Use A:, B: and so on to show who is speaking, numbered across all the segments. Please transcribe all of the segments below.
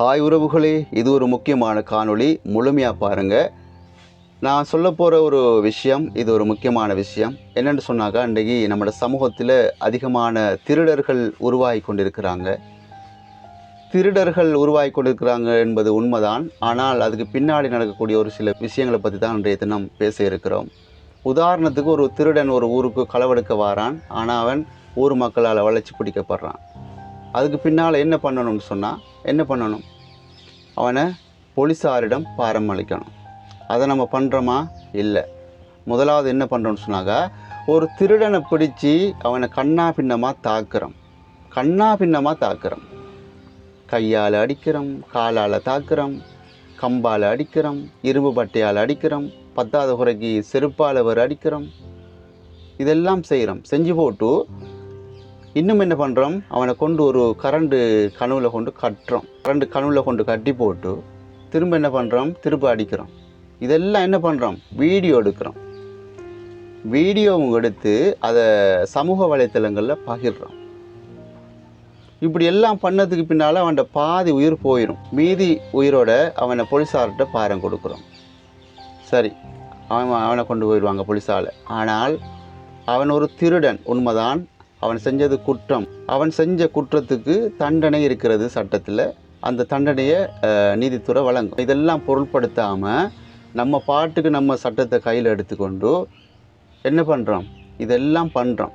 A: Hi உறவுகளே இது ஒரு முக்கியமான காணொளி. முழுமையாக பாருங்கள் நான் சொல்ல போகிற ஒரு விஷயம் இது ஒரு முக்கியமான விஷயம். என்னென்னு சொன்னாக்கா இன்றைக்கி நம்மளோட சமூகத்தில் அதிகமான திருடர்கள் உருவாகி கொண்டிருக்கிறாங்க. திருடர்கள் உருவாகி கொண்டிருக்கிறாங்க என்பது உண்மைதான். ஆனால் அதுக்கு பின்னாடி நடக்கக்கூடிய ஒரு சில விஷயங்களை பற்றி தான் இன்றைய தினம் பேச இருக்கிறோம். உதாரணத்துக்கு ஒரு திருடன் ஒரு ஊருக்கு களவெடுக்க வாரான். ஆனால் அவன் ஊர் மக்களால் வளைச்சி பிடிக்கப்படுறான். அதுக்கு பின்னால் என்ன பண்ணணும்னு சொன்னால் என்ன பண்ணணும்? அவனை போலீஸாரிடம் பாரமளிக்கணும் அதை நம்ம பண்ணுறோமா இல்லை. முதலாவது என்ன பண்ணுறோம்னு சொன்னாக்கா ஒரு திருடனை பிடிச்சி அவனை கண்ணா பின்னமாக தாக்குறோம். கண்ணா பின்னமாக தாக்குறோம். கையால் அடிக்கிறோம் காலால் தாக்குறோம் கம்பால் அடிக்கிறோம் இரும்பு பட்டையால் அடிக்கிறோம் பத்தாவது குறைக்கு செருப்பால் அவர் அடிக்கிறோம். இதெல்லாம் செய்கிறோம் செஞ்சு போட்டு இன்னும் என்ன பண்ணுறோம் அவனை கொண்டு ஒரு கரண்டு கனவுல கொண்டு கட்டுறோம். கரண்டு கனவுல கொண்டு கட்டி போட்டு திரும்ப என்ன பண்ணுறோம் திரும்ப அடிக்கிறோம். இதெல்லாம் என்ன பண்ணுறோம் வீடியோ எடுக்கிறோம். வீடியோவும் எடுத்து அதை சமூக வலைத்தளங்களில் பகிர்றோம். இப்படி எல்லாம் பண்ணதுக்கு பின்னால் அவன்கிட்ட பாதி உயிர் போயிடும் மீதி உயிரோட அவனை போலீஸார்கிட்ட பாரம் கொடுக்குறோம். சரி அவன் அவனை கொண்டு போயிடுவாங்க போலீஸால் ஆனால் அவன் ஒரு திருடன். உண்மைதான். அவன் செஞ்சது குற்றம். அவன் செஞ்ச குற்றத்துக்கு தண்டனை இருக்கிறது சட்டத்தில். அந்த தண்டனையை நீதித்துறை வழங்கும். இதெல்லாம் பொருட்படுத்தாமல் நம்ம பாட்டுக்கு நம்ம சட்டத்தை கையில் எடுத்துக்கொண்டு என்ன பண்ணுறோம் இதெல்லாம் பண்ணுறோம்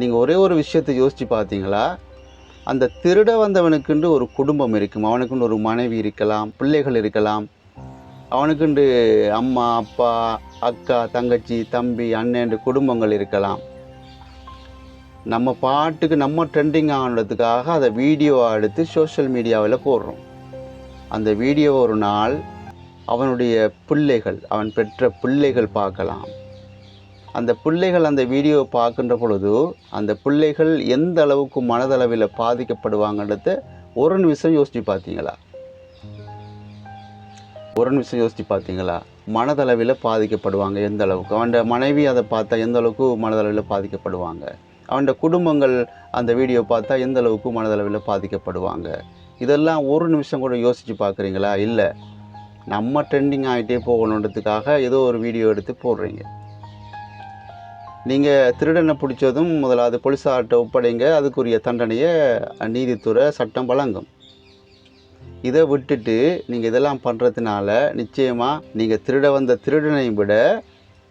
A: நீங்கள் ஒரே ஒரு விஷயத்தை யோசித்து பார்த்தீங்களா அந்த திருட வந்தவனுக்குண்டு ஒரு குடும்பம் இருக்கும். அவனுக்குண்டு ஒரு மனைவி இருக்கலாம் பிள்ளைகள் இருக்கலாம். அவனுக்குண்டு அம்மா அப்பா அக்கா தங்கச்சி தம்பி அண்ணன் குடும்பங்கள் இருக்கலாம். நம்ம பாட்டுக்கு நம்ம ட்ரெண்டிங் ஆனதுக்காக அதை வீடியோவாக எடுத்து சோஷியல் மீடியாவில் போடுறோம். அந்த வீடியோ ஒரு நாள் அவனுடைய பிள்ளைகள் அவன் பெற்ற பிள்ளைகள் பார்க்கலாம். அந்த பிள்ளைகள் அந்த வீடியோவை பார்க்கின்ற பொழுது அந்த பிள்ளைகள் எந்த அளவுக்கு மனதளவில் பாதிக்கப்படுவாங்கன்றத ஒரு நிமிஷம் யோசித்து பார்த்தீங்களா? ஒரு நிமிஷம் யோசித்து பார்த்தீங்களா? மனதளவில் பாதிக்கப்படுவாங்க எந்த அளவுக்கு? அவன் மனைவி அதை பார்த்தா எந்த அளவுக்கு மனதளவில் பாதிக்கப்படுவாங்க? அவன் குடும்பங்கள் அந்த வீடியோ பார்த்தா எந்த அளவுக்கு மனதளவில் பாதிக்கப்படுவாங்க? இதெல்லாம் ஒரு நிமிஷம் கூட யோசித்து பார்க்குறீங்களா? இல்லை. நம்ம ட்ரெண்டிங் ஆகிட்டே போகணுன்றதுக்காக ஏதோ ஒரு வீடியோ எடுத்து போடுறீங்க. நீங்கள் திருடனை பிடிச்சதும் முதலாவது போலீஸார்கிட்ட ஒப்படைங்க. அதுக்குரிய தண்டனையை நீதித்துறை சட்டம் வழங்கும். இதை விட்டுட்டு நீங்கள் இதெல்லாம் பண்ணுறதுனால நிச்சயமாக நீங்கள் திருட வந்த திருடனை விட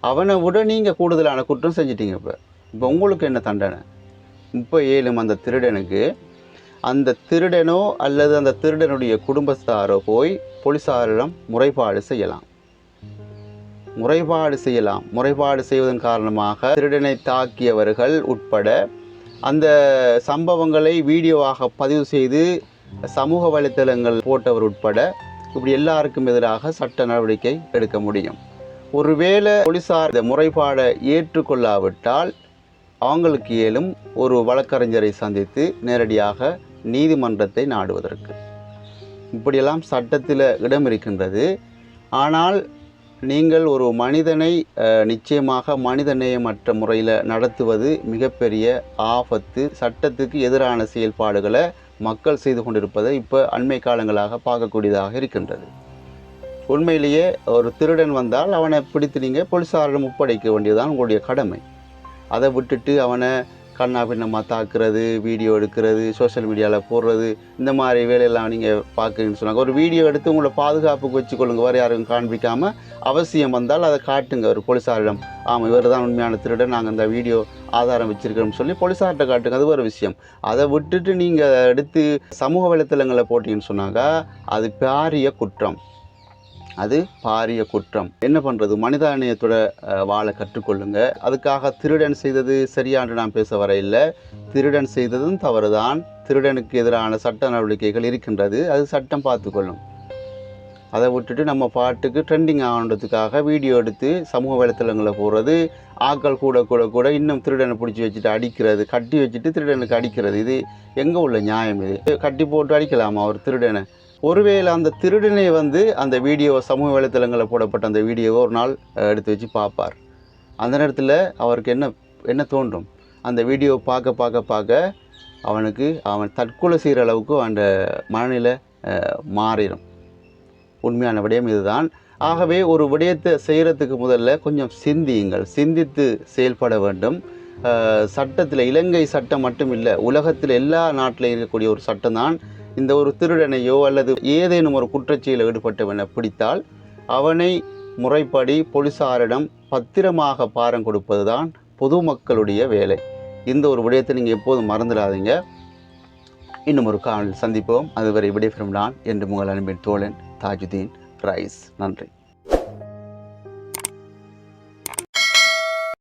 A: அவனை விட நீங்கள் கூடுதலான குற்றம் செஞ்சிட்டீங்க இப்போ. இப்போ உங்களுக்கு என்ன தண்டனை? இப்போ ஏழும் அந்த திருடனுக்கு அந்த திருடனோ அல்லது அந்த திருடனுடைய குடும்பத்தாரோ போய் போலீஸாரிடம் முறைப்பாடு செய்யலாம். முறைப்பாடு செய்யலாம். முறைப்பாடு செய்வதன் காரணமாக திருடனை தாக்கியவர்கள் உட்பட அந்த சம்பவங்களை வீடியோவாக பதிவு செய்து சமூக வலைத்தளங்கள் போட்டவர் உட்பட இப்படி எல்லாருக்கும் எதிராக சட்ட நடவடிக்கை எடுக்க முடியும். ஒருவேளை போலீசார் இந்த முறைப்பாடை ஏற்றுக்கொள்ளாவிட்டால் அவங்களுக்கு இயலும் ஒரு வழக்கறிஞரை சந்தித்து நேரடியாக நீதிமன்றத்தை நாடுவதற்கு. இப்படியெல்லாம் சட்டத்தில் இடம் இருக்கின்றது. ஆனால் நீங்கள் ஒரு மனிதனை நிச்சயமாக மனிதநேயமற்ற முறையில் நடத்துவது மிகப்பெரிய ஆபத்து. சட்டத்துக்கு எதிரான செயல்பாடுகளை மக்கள் செய்து கொண்டிருப்பதை இப்போ அண்மை காலங்களாக பார்க்கக்கூடியதாக இருக்கின்றது. உண்மையிலேயே ஒரு திருடன் வந்தால் அவனை பிடித்து நீங்கள் போலீஸாரிடம் ஒப்படைக்க வேண்டியதுதான் உங்களுடைய கடமை. அதை விட்டுட்டு அவனை கண்ணா பின்னமாக தாக்குறது வீடியோ எடுக்கிறது சோஷியல் மீடியாவில் போடுறது இந்த மாதிரி வேலையெல்லாம் நீங்கள் பார்க்குறீங்கன்னு சொன்னாங்க. ஒரு வீடியோ எடுத்து உங்களை பாதுகாப்புக்கு வச்சுக்கொள்ளுங்க. வேறு யாரும் காண்பிக்காமல் அவசியம் வந்தால் அதை காட்டுங்க. ஒரு போலீஸாரிடம் ஆமாம் இவர் தான் உண்மையான திருடன். நாங்கள் இந்த வீடியோ ஆதாரம் வச்சுருக்கோம்னு சொல்லி போலீஸார்கிட்ட காட்டுங்க. அது ஒரு விஷயம். அதை விட்டுட்டு நீங்கள் எடுத்து சமூக வலைத்தளங்களை போட்டிங்கன்னு சொன்னாக்கா அது பாரிய குற்றம். அது பாரிய குற்றம். என்ன பண்ணுறது மனிதானியத்தோட வாழ கற்றுக்கொள்ளுங்க. அதுக்காக திருடன் செய்தது சரியான்று நான் பேச வர இல்லை திருடன் செய்ததும் தவறுதான். திருடனுக்கு எதிரான சட்ட நடவடிக்கைகள் இருக்கின்றது. அது சட்டம் பார்த்துக்கொள்ளும். அதை விட்டுட்டு நம்ம பாட்டுக்கு ட்ரெண்டிங் ஆகணுன்றதுக்காக வீடியோ எடுத்து சமூக வலைத்தளங்களை போடுறது ஆக்கள் கூட கூட கூட இன்னும் திருடனை பிடிச்சி வச்சுட்டு அடிக்கிறது கட்டி வச்சுட்டு திருடனுக்கு அடிக்கிறது. இது எங்கே உள்ள நியாயம் இது? கட்டி போட்டு அடிக்கலாமா ஒரு திருடனை? ஒருவேளை அந்த திருடனை வந்து அந்த வீடியோ சமூக வலைத்தளங்களில் போடப்பட்ட அந்த வீடியோவை ஒரு நாள் எடுத்து வச்சு பார்ப்பார். அந்த நேரத்தில் அவருக்கு என்ன என்ன தோன்றும்? அந்த வீடியோ பார்க்க பார்க்க பார்க்க அவனுக்கு அவன் தற்கொலை செய்கிற அளவுக்கு அந்த மனநிலை மாறிடும். உண்மையான விடயம் இதுதான். ஆகவே ஒரு விடயத்தை செய்கிறதுக்கு முதல்ல கொஞ்சம் சிந்தியுங்கள். சிந்தித்து செயல்பட வேண்டும். சட்டத்தில் இலங்கை சட்டம் மட்டும் இல்லை உலகத்தில் எல்லா நாட்டிலும் இருக்கக்கூடிய ஒரு சட்டம் தான் இந்த ஒரு திருடனையோ அல்லது ஏதேனும் ஒரு குற்றச்செயலில் ஈடுபட்டவனை பிடித்தால் அவனை முறைப்படி போலீசாரிடம் பத்திரமாக பாரம் கொடுப்பது தான் பொதுமக்களுடைய வேலை. இந்த ஒரு விடயத்தை நீங்கள் எப்போதும் மறந்துடாதீங்க. இன்னும் ஒரு காணொலியில் சந்திப்போம். அதுவரை விடைபெறும் நான் என்று உங்கள் அன்பின் தோழன் தாஜுதீன் ரைஸ். நன்றி.